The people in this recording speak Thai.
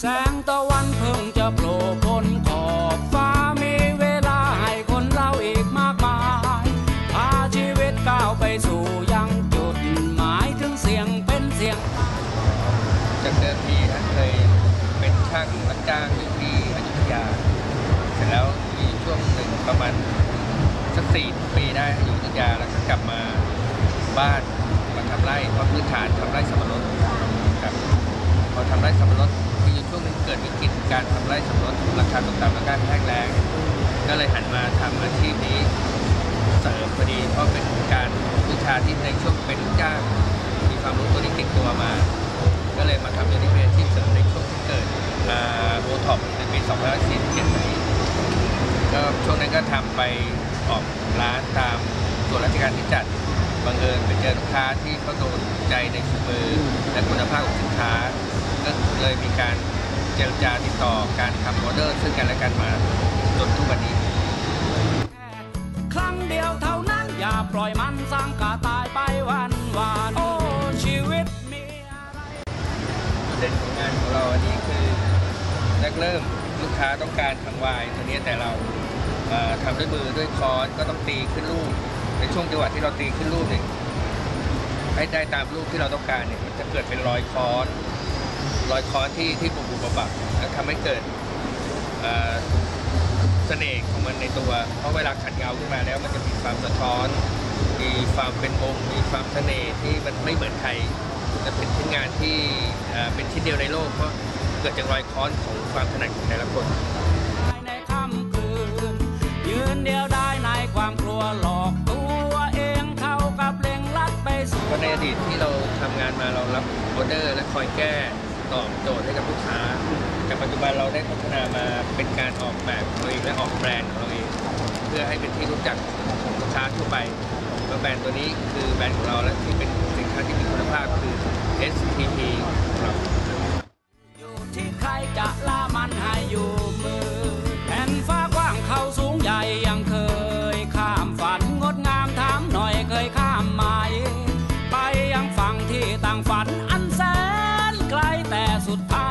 แสงตะวันเพิ่งจะโผล่พ้นขอบฟ้ามีเวลาให้คนเราอีกมากมายพาชีวิตก้าวไปสู่ยังจุดหมายถึงเสียงเป็นเสียงจากเดิมทีท่านเคยเป็นช่างรับจ้างอยู่ที่อยุธยา เสร็จแล้วมีช่วงหนึ่งประมาณสักสี่ปีได้อยู่อยุธยาแล้วก็กลับมาบ้านมาทำไร่เพราะพื้นฐานทำไร่สับปะรดครับ พอทำไร่สับปะรดมีอยู่ช่วงหนึงเกิดวิกฤตการทำไร่สับปะรดราคาตกต่ำและการแห้งแล้งก็เลยหันมาทำอาชีพนี้เสริมพอดีเพราะเป็นการวิชาที่ในช่วงเป็นลูกจ้างมีความรู้ตัวนี้ติดตัวมา ก็เลยมาทำตัวนี้เป็นอาชีพเสริมในช่วงที่เกิดโอท็อปในปี2547นี้ก็ช่วงนั้นก็ทำไปออกร้านตามส่วนราชการที่จัดบังเอิญไปเจอลูกค้าที่เขาโดนใจในฝีมือและคุณภาพของสินค้า ก็เลยมีการเจรจาติดต่อการทำออเดอร์ ซึ่งกันและกันมาจนทุกวันนี้ ครั้งเดียวเท่านั้นอย่าปล่อยมันสร้างกาตายไปวันวานโอ้ชีวิตมีอะไรเด่นของงานของเราอันนี้คือแรกเริ่มลูกค้าต้องการทำวายตัวนี้แต่เราเอ่อทำด้วยมือด้วยค้อนก็ต้องตีขึ้นรูปในช่วงจังหวะที่เราตีขึ้นรูปเนี่ยให้ได้ตามรูปที่เราต้องการเนี่ยมันจะเกิดเป็นรอยค้อน รอยค้อนที่ที่บุบบุบบับๆแล้วทำให้เกิดเอ่อเสน่ห์ของมันในตัว เพราะเวลาขัดเงาขึ้นมาแล้วมันจะมีความสะท้อน มีความเป็นองค์มีความเสน่ห์ที่มันไม่เหมือนใครจะเป็นชิ้นงานที่เอ่อเป็นชิ้นเดียวในโลกเพราะเกิดจากรอยค้อนของความถนัดของแต่ละคนในค่ำคืนยืนเดียวได้ในความกลัวหลอกตัวเองเข้ากับเล็งลัดไปสู่เพราะในอดีตที่เราทำงานมาเรารับออเดอร์และคอยแก้ ตอบโจทย์ให้กับลูกค้า แต่ปัจจุบันเราได้พัฒนามาเป็นการออกแบบของเราเองและออกแบรนด์ของเราเอง เพื่อให้เป็นที่รู้จักของลูกค้าทั่วไปแแบรนด์ตัวนี้คือแบรนด์ของเราและที่เป็นสินค้าที่มีคุณภาพคือ STP ของเราอยู่ที่ใครจะล่ามันให้อยู่มือแผ่นฟ้ากว้างเขาสูงใหญ่ยังเคย ข้ามฝันงดงามถามหน่อยเคยข้ามไหมไปยังฝั่งที่ต่างฝัน I